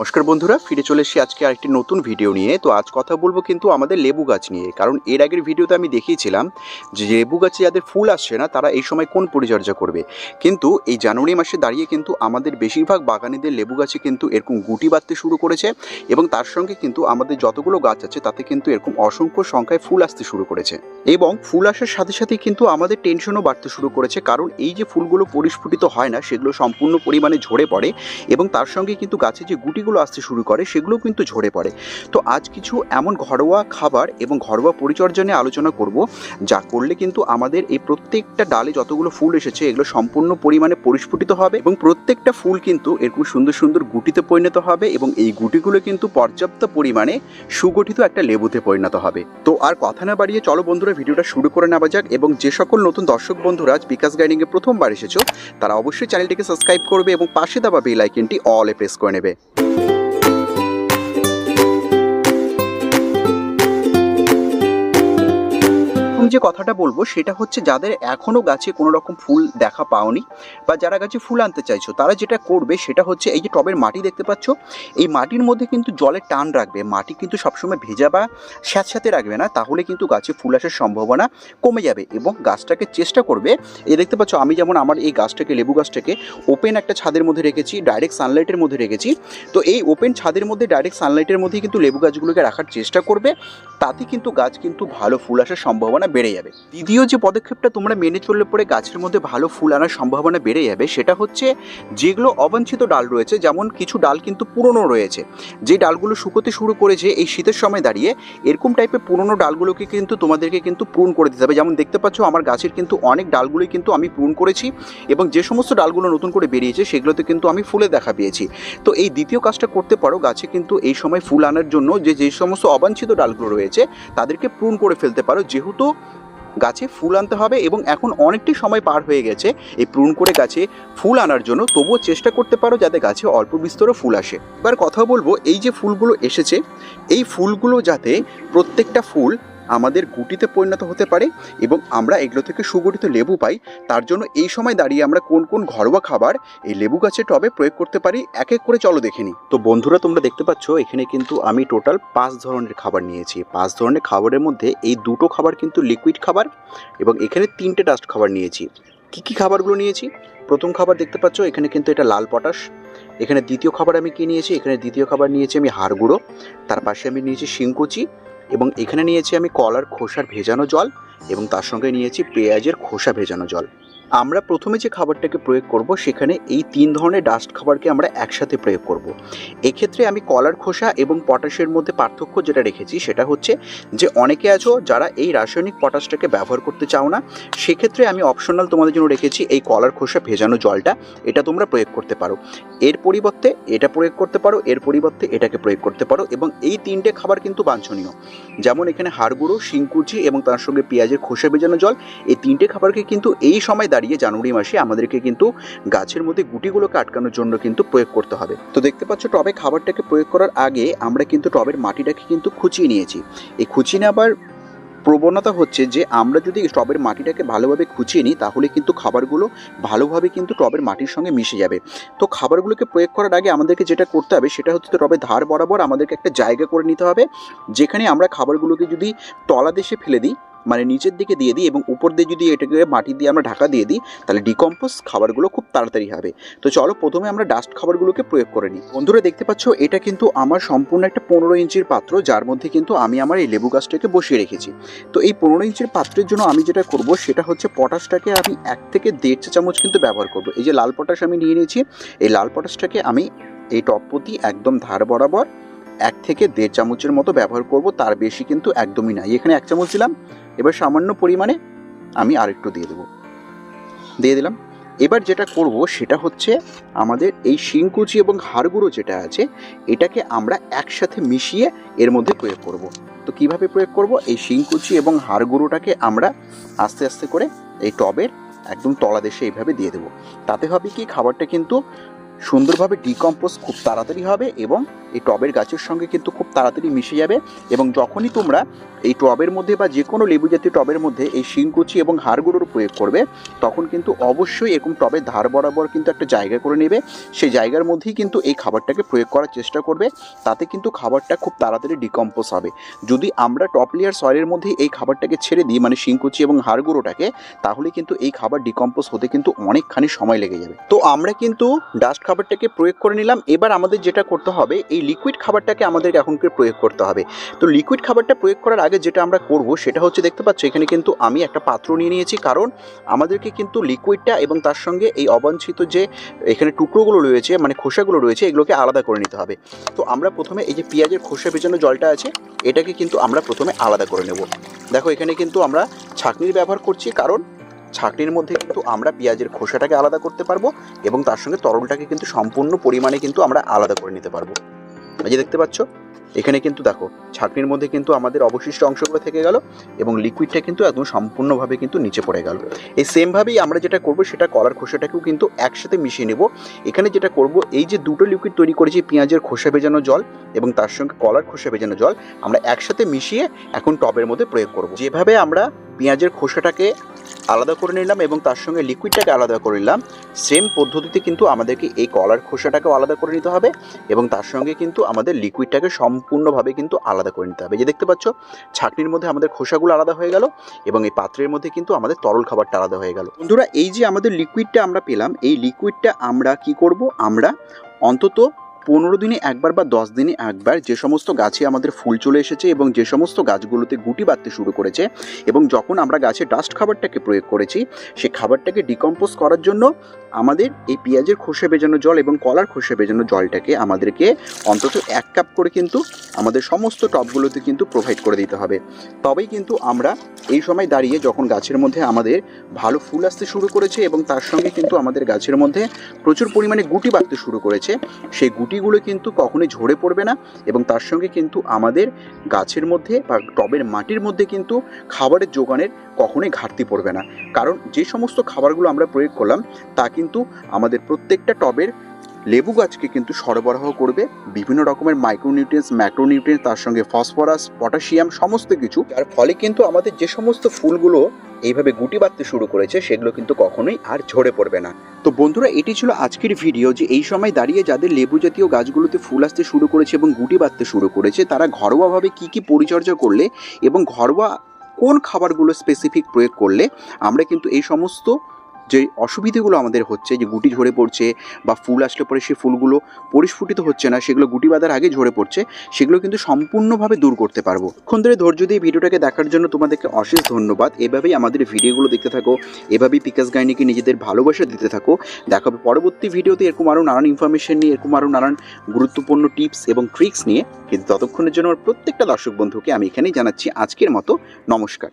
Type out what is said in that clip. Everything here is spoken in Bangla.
নমস্কার বন্ধুরা, ফিরে চলে এসেছি আজকে আরেকটি নতুন ভিডিও নিয়ে। তো আজ কথা বলব কিন্তু আমাদের লেবু গাছ নিয়ে, কারণ এর আগের ভিডিওতে আমি দেখিয়েছিলাম যে লেবু গাছে যাদের ফুল আসছে না, তারা এই সময় কোন পরিচর্যা করবে। কিন্তু এই জানুয়ারি মাসে দাঁড়িয়ে কিন্তু আমাদের বেশিরভাগ বাগানিদের লেবু গাছে কিন্তু এরকম গুটি বাঁধতে শুরু করেছে এবং তার সঙ্গে কিন্তু আমাদের যতগুলো গাছ আছে, তাতে কিন্তু এরকম অসংখ্য সংখ্যায় ফুল আসতে শুরু করেছে। এবং ফুল আসার সাথে সাথে কিন্তু আমাদের টেনশনও বাড়তে শুরু করেছে, কারণ এই যে ফুলগুলো পরিস্ফুটিত হয় না, সেগুলো সম্পূর্ণ পরিমাণে ঝরে পড়ে এবং তার সঙ্গে কিন্তু গাছে যে গুটিগুলো আসতে শুরু করে সেগুলো কিন্তু ঝরে পড়ে। তো আজ কিছু এমন ঘরোয়া খাবার এবং ঘরোয়া পরিচর্যা নিয়ে আলোচনা করব, যা করলে কিন্তু আমাদের এই প্রত্যেকটা ডালে যতগুলো ফুল এসেছে এগুলো সম্পূর্ণ পরিমাণে পরিস্ফুটিত হবে এবং প্রত্যেকটা ফুল কিন্তু এরকম সুন্দর সুন্দর গুটিতে পরিণত হবে এবং এই গুটিগুলো কিন্তু পর্যাপ্ত পরিমাণে সুগঠিত একটা লেবুতে পরিণত হবে। তো আর কথা না বাড়িয়ে চলো বন্ধুরা ভিডিওটা শুরু করে নেওয়া যাক এবং যে সকল নতুন দর্শক বন্ধুরা আজ বিকাশ গাইডিংয়ে প্রথমবার এসেছ, তারা অবশ্যই চ্যানেলটিকে সাবস্ক্রাইব করবে এবং পাশে দেওয়া বেল আইকনটি অলে প্রেস করে নেবে। প্রথম যে কথাটা বলব সেটা হচ্ছে যাদের এখনও গাছে কোনো রকম ফুল দেখা পাওনি বা যারা গাছে ফুল আনতে চাইছো, তারা যেটা করবে সেটা হচ্ছে এই যে টবের মাটি দেখতে পাচ্ছ, এই মাটির মধ্যে কিন্তু জলের টান রাখবে। মাটি কিন্তু সবসময় ভেজা বা স্যাঁতস্যাঁতে রাখবে না, তাহলে কিন্তু গাছে ফুল আসার সম্ভাবনা কমে যাবে এবং গাছটাকে চেষ্টা করবে। এই দেখতে পাচ্ছ, আমি যেমন আমার এই গাছটাকে, লেবু গাছটাকে ওপেন একটা ছাদের মধ্যে রেখেছি ডাইরেক্ট সানলাইটের মধ্যে রেখেছি। তো এই ওপেন ছাদের মধ্যে ডাইরেক্ট সানলাইটের মধ্যেই কিন্তু লেবু গাছগুলোকে রাখার চেষ্টা করবে। তাতে কিন্তু গাছ কিন্তু ভালো ফুল আসার সম্ভাবনা বেড়ে যাবে। দ্বিতীয় যে পদক্ষেপটা তোমরা মেনে চললে পরে গাছের মধ্যে ভালো ফুল আনার সম্ভাবনা বেড়ে যাবে, সেটা হচ্ছে যেগুলো অবাঞ্ছিত ডাল রয়েছে, যেমন কিছু ডাল কিন্তু পুরনো রয়েছে। যে ডালগুলো শুকোতে শুরু করেছে এই শীতের সময় দাঁড়িয়ে, এরকম টাইপের পুরনো ডালগুলোকে কিন্তু তোমাদেরকে কিন্তু পূরণ করে দিতে হবে। যেমন দেখতে পাচ্ছ, আমার গাছের কিন্তু অনেক ডালগুলোই কিন্তু আমি পূরণ করেছি এবং যে সমস্ত ডালগুলো নতুন করে বেরিয়েছে, সেগুলোতে কিন্তু আমি ফুলে দেখা পেয়েছি। তো এই দ্বিতীয় কাজটা করতে পারো, গাছে কিন্তু এই সময় ফুল আনার জন্য যে যে সমস্ত অবাঞ্ছিত ডালগুলো রয়েছে, তাদেরকে পূরণ করে ফেলতে পারো। যেহেতু গাছে ফুল আনতে হবে এবং এখন অনেকটি সময় পার হয়ে গেছে এই প্রুন করে গাছে ফুল আনার জন্য। তবুও চেষ্টা করতে পারো যাতে গাছে অল্প বিস্তরও ফুল আসে। এবার কথা বলব, এই যে ফুলগুলো এসেছে, এই ফুলগুলো যাতে প্রত্যেকটা ফুল আমাদের গুটিতে পরিণত হতে পারে এবং আমরা এগুলো থেকে সুগঠিত লেবু পাই, তার জন্য এই সময় দাঁড়িয়ে আমরা কোন কোন ঘরোয়া খাবার এই লেবু গাছের টবে প্রয়োগ করতে পারি, এক এক করে চলো দেখে নিই তো বন্ধুরা, তোমরা দেখতে পাচ্ছ, এখানে কিন্তু আমি টোটাল পাঁচ ধরনের খাবার নিয়েছি। পাঁচ ধরনের খাবারের মধ্যে এই দুটো খাবার কিন্তু লিকুইড খাবার এবং এখানে তিনটে ডাস্ট খাবার নিয়েছি। কী কী খাবারগুলো নিয়েছি? প্রথম খাবার দেখতে পাচ্ছ, এখানে কিন্তু এটা লাল পটাশ। এখানে দ্বিতীয় খাবার আমি কি নিয়েছি? এখানে দ্বিতীয় খাবার নিয়েছি আমি হাড়গুঁড়ো তার পাশে আমি নিয়েছি শিংকুচি। এবং এখানে নিয়েছি আমি কলার খোসার ভেজানো জল এবং তার সঙ্গে নিয়েছি পেঁয়াজের খোসা ভেজানো জল। আমরা প্রথমে যে খাবারটাকে প্রয়োগ করব, সেখানে এই তিন ধরনের ডাস্ট খাবারকে আমরা একসাথে প্রয়োগ করব। এক্ষেত্রে আমি কলার খোসা এবং পটাশের মধ্যে পার্থক্য যেটা রেখেছি, সেটা হচ্ছে যে অনেকে আছো যারা এই রাসায়নিক পটাশটাকে ব্যবহার করতে চাও না, সেক্ষেত্রে আমি অপশনাল তোমাদের জন্য রেখেছি এই কলার খোসা ভেজানো জলটা, এটা তোমরা প্রয়োগ করতে পারো এর পরিবর্তে এটা প্রয়োগ করতে পারো, এর পরিবর্তে এটাকে প্রয়োগ করতে পারো এবং এই তিনটে খাবার কিন্তু বাঞ্ছনীয় যেমন এখানে হাড়গুঁড়ো শিংকুচি এবং তার সঙ্গে পেঁয়াজের খোসা ভেজানো জল, এই তিনটে খাবারকে কিন্তু এই সময় দাঁড়িয়ে জানুয়ারি মাসে আমাদেরকে কিন্তু গাছের মধ্যে গুটিগুলোকে আটকানোর জন্য কিন্তু প্রয়োগ করতে হবে। তো দেখতে পাচ্ছ, টবে খাবারটাকে প্রয়োগ করার আগে আমরা কিন্তু টবের মাটিটাকে কিন্তু খুঁচিয়ে নিয়েছি। এই খুঁচিয়ে নেওয়ার প্রবণতা হচ্ছে যে, আমরা যদি টবের মাটিটাকে ভালোভাবে খুঁচিয়ে নিই, তাহলে কিন্তু খাবারগুলো ভালোভাবে কিন্তু টবের মাটির সঙ্গে মিশে যাবে। তো খাবারগুলোকে প্রয়োগ করার আগে আমাদেরকে যেটা করতে হবে, সেটা হচ্ছে টবের ধার বরাবর আমাদেরকে একটা জায়গা করে নিতে হবে, যেখানে আমরা খাবারগুলোকে যদি তলাদেশে ফেলে দিই মানে নিচের দিকে দিয়ে দিই এবং উপর দিয়ে যদি এটাকে মাটি দিয়ে আমরা ঢাকা দিয়ে দিই, তাহলে ডিকম্পোজ খাবারগুলো খুব তাড়াতাড়ি হবে। তো চলো প্রথমে আমরা ডাস্ট খাবারগুলোকে প্রয়োগ করে নিই। বন্ধুরা দেখতে পাচ্ছ, এটা কিন্তু আমার সম্পূর্ণ একটা পনেরো ইঞ্চির পাত্র, যার মধ্যে কিন্তু আমি আমার এই লেবু গাছটাকে বসিয়ে রেখেছি। তো এই পনেরো ইঞ্চির পাত্রের জন্য আমি যেটা করব, সেটা হচ্ছে পটাশটাকে আমি এক থেকে দেড় চা চামচ কিন্তু ব্যবহার করব। এই যে লাল পটাশ আমি নিয়ে নিয়েছি, এই লাল পটাশটাকে আমি এই টপ প্রতি একদম ধার বরাবর এক থেকে দেড় চামচের মতো ব্যবহার করব, তার বেশি কিন্তু একদমই নাই। এখানে এক চামচ দিলাম, এবার সামান্য পরিমাণে আমি আরেকটু দিয়ে দেবো। দিয়ে দিলাম। এবার যেটা করব, সেটা হচ্ছে আমাদের এই শিংকুচি এবং হাড়গুঁড়ো যেটা আছে, এটাকে আমরা একসাথে মিশিয়ে এর মধ্যে প্রয়োগ করব। তো কীভাবে প্রয়োগ করব? এই শিংকুচি এবং হাড়গুঁড়োটাকে আমরা আস্তে আস্তে করে এই টবের একদম তলাদেশে এইভাবে দিয়ে দেবো। তাতে হবে কি, খাবারটা কিন্তু সুন্দরভাবে ডিকম্পোজ খুব তাড়াতাড়ি হবে এবং এই টবের গাছের সঙ্গে কিন্তু খুব তাড়াতাড়ি মিশে যাবে এবং যখনই তোমরা এই টবের মধ্যে বা যে কোনো লেবু জাতীয় টবের মধ্যে এই শিংকুচি এবং হাড়গুলোর প্রয়োগ করবে, তখন কিন্তু অবশ্যই এরকম টবের ধার বরাবর কিন্তু একটা জায়গা করে নেবে। সেই জায়গার মধ্যেই কিন্তু এই খাবারটাকে প্রয়োগ করার চেষ্টা করবে। তাতে কিন্তু খাবারটা খুব তাড়াতাড়ি ডিকম্পোজ হবে। যদি আমরা টপ লেয়ার সয়েলের মধ্যে এই খাবারটাকে ছেড়ে দিই মানে শিংকুচি এবং হাড়গুঁড়োটাকে, তাহলে কিন্তু এই খাবার ডিকম্পোজ হতে কিন্তু অনেকখানি সময় লেগে যাবে। তো আমরা কিন্তু ডাস্ট খাবারটাকে প্রয়োগ করে নিলাম। এবার আমাদের যেটা করতে হবে, এই লিকুইড খাবারটাকে আমাদেরকে এখনকে প্রয়োগ করতে হবে। তো লিকুইড খাবারটা প্রয়োগ করার আগে যেটা আমরা করব, সেটা হচ্ছে দেখতে পাচ্ছ, এখানে কিন্তু আমি একটা পাত্র নিয়ে নিয়েছি। কারণ আমাদেরকে কিন্তু লিকুইডটা এবং তার সঙ্গে এই অবাঞ্ছিত যে এখানে টুকরোগুলো রয়েছে মানে খোসাগুলো রয়েছে, এগুলোকে আলাদা করে নিতে হবে। তো আমরা প্রথমে এই যে পেঁয়াজের খোসা ভেজানো জলটা আছে, এটাকে কিন্তু আমরা প্রথমে আলাদা করে নেব। দেখো, এখানে কিন্তু আমরা ছাঁকনির ব্যবহার করছি। কারণ ছাঁকনির মধ্যে কিন্তু আমরা পেঁয়াজের খোসাটাকে আলাদা করতে পারব এবং তার সঙ্গে তরলটাকে কিন্তু সম্পূর্ণ পরিমাণে কিন্তু আমরা আলাদা করে নিতে পারব। এই যে দেখতে পাচ্ছ, এখানে কিন্তু দেখো, ছাঁকনির মধ্যে কিন্তু আমাদের অবশিষ্ট অংশগুলো থেকে গেল এবং লিকুইডটা কিন্তু একদম সম্পূর্ণভাবে কিন্তু নিচে পড়ে গেল। এই সেমভাবেই আমরা যেটা করব, সেটা কলার খোসাটাকেও কিন্তু একসাথে মিশিয়ে নেব। এখানে যেটা করব, এই যে দুটো লিকুইড তৈরি করেছি, পেঁয়াজের খোসা ভেজানো জল এবং তার সঙ্গে কলার খোসা ভেজানো জল, আমরা একসাথে মিশিয়ে এখন টবের মধ্যে প্রয়োগ করব। যেভাবে আমরা পেঁয়াজের খোসাটাকে আলাদা করে নিলাম এবং তার সঙ্গে লিকুইডটাকে আলাদা করে নিলাম। সেম পদ্ধতিতে কিন্তু আমাদেরকে এই কলার খোসাটাকেও আলাদা করে নিতে হবে এবং তার সঙ্গে কিন্তু আমাদের লিকুইডটাকে সম্পূর্ণভাবে কিন্তু আলাদা করে নিতে হবে। যে দেখতে পাচ্ছ, ছাকনির মধ্যে আমাদের খোসাগুলো আলাদা হয়ে গেল এবং এই পাত্রের মধ্যে কিন্তু আমাদের তরল খাবারটা আলাদা হয়ে গেল। বন্ধুরা, এই যে আমাদের লিকুইডটা আমরা পেলাম, এই লিকুইডটা আমরা কি করব? আমরা অন্তত পনেরো দিনে একবার বা দশ দিনে একবার যে সমস্ত গাছে আমাদের ফুল চলে এসেছে এবং যে সমস্ত গাছগুলোতে গুটি বাঁধতে শুরু করেছে এবং যখন আমরা গাছে ডাস্ট খাবারটাকে প্রয়োগ করেছি, সে খাবারটাকে ডিকম্পোজ করার জন্য আমাদের এই পেঁয়াজের খোসা বেজানো জল এবং কলার খোসা ভেজানো জলটাকে আমাদেরকে অন্তত এক কাপ করে কিন্তু আমাদের সমস্ত টবগুলোতে কিন্তু প্রোভাইড করে দিতে হবে। তবেই কিন্তু আমরা এই সময় দাঁড়িয়ে যখন গাছের মধ্যে আমাদের ভালো ফুল আসতে শুরু করেছে এবং তার সঙ্গে কিন্তু আমাদের গাছের মধ্যে প্রচুর পরিমাণে গুটি বাঁধতে শুরু করেছে, সেই গুটিগুলো কিন্তু কখনোই ঝরে পড়বে না এবং তার সঙ্গে কিন্তু আমাদের গাছের মধ্যে বা টবের মাটির মধ্যে কিন্তু খাবারের যোগানের কখনোই ঘাটতি পড়বে না। কারণ যে সমস্ত খাবারগুলো আমরা প্রয়োগ করলাম, তা কিন্তু আমাদের প্রত্যেকটা টবের লেবু গাছকে কিন্তু সরবরাহ করবে বিভিন্ন রকমের মাইক্রোনিউট্রিয়েন্টস ম্যাক্রোনিউট্রিয়েন্টস তার সঙ্গে ফসফরাস পটাশিয়াম সমস্ত কিছু। যার ফলে কিন্তু আমাদের যে সমস্ত ফুলগুলো এইভাবে গুটি বাঁধতে শুরু করেছে, সেগুলো কিন্তু কখনোই আর ঝরে পড়বে না। তো বন্ধুরা, এটি ছিল আজকের ভিডিও যে এই সময় দাঁড়িয়ে যাদের লেবু জাতীয় গাছগুলোতে ফুল আসতে শুরু করেছে এবং গুটি বাঁধতে শুরু করেছে, তারা ঘরোয়াভাবে কি কি পরিচর্যা করলে এবং ঘরোয়া কোন খাবারগুলো স্পেসিফিক প্রয়োগ করলে, আমরা কিন্তু এই সমস্ত যে অসুবিধেগুলো আমাদের হচ্ছে, যে গুটি ঝরে পড়ছে বা ফুল আসলে পরে সেই ফুলগুলো পরিস্ফুটিত হচ্ছে না, সেগুলো গুটি বাঁধার আগে ঝরে পড়ছে, সেগুলো কিন্তু সম্পূর্ণভাবে দূর করতে পারব। ক্ষণ ধরে ধৈর্য দিয়ে ভিডিওটাকে দেখার জন্য তোমাদেরকে অশেষ ধন্যবাদ। এভাবেই আমাদের ভিডিওগুলো দেখতে থাকো, এভাবেই পিকাস গাইনিকে নিজেদের ভালোবাসা দিতে থাকো। দেখা হবে পরবর্তী ভিডিওতে এরকম আরও নানান ইনফরমেশন নিয়ে, এরকম আরও নানান গুরুত্বপূর্ণ টিপস এবং ট্রিক্স নিয়ে। কিন্তু ততক্ষণের জন্য আমার প্রত্যেকটা দর্শক বন্ধুকে আমি এখানেই জানাচ্ছি আজকের মতো। নমস্কার।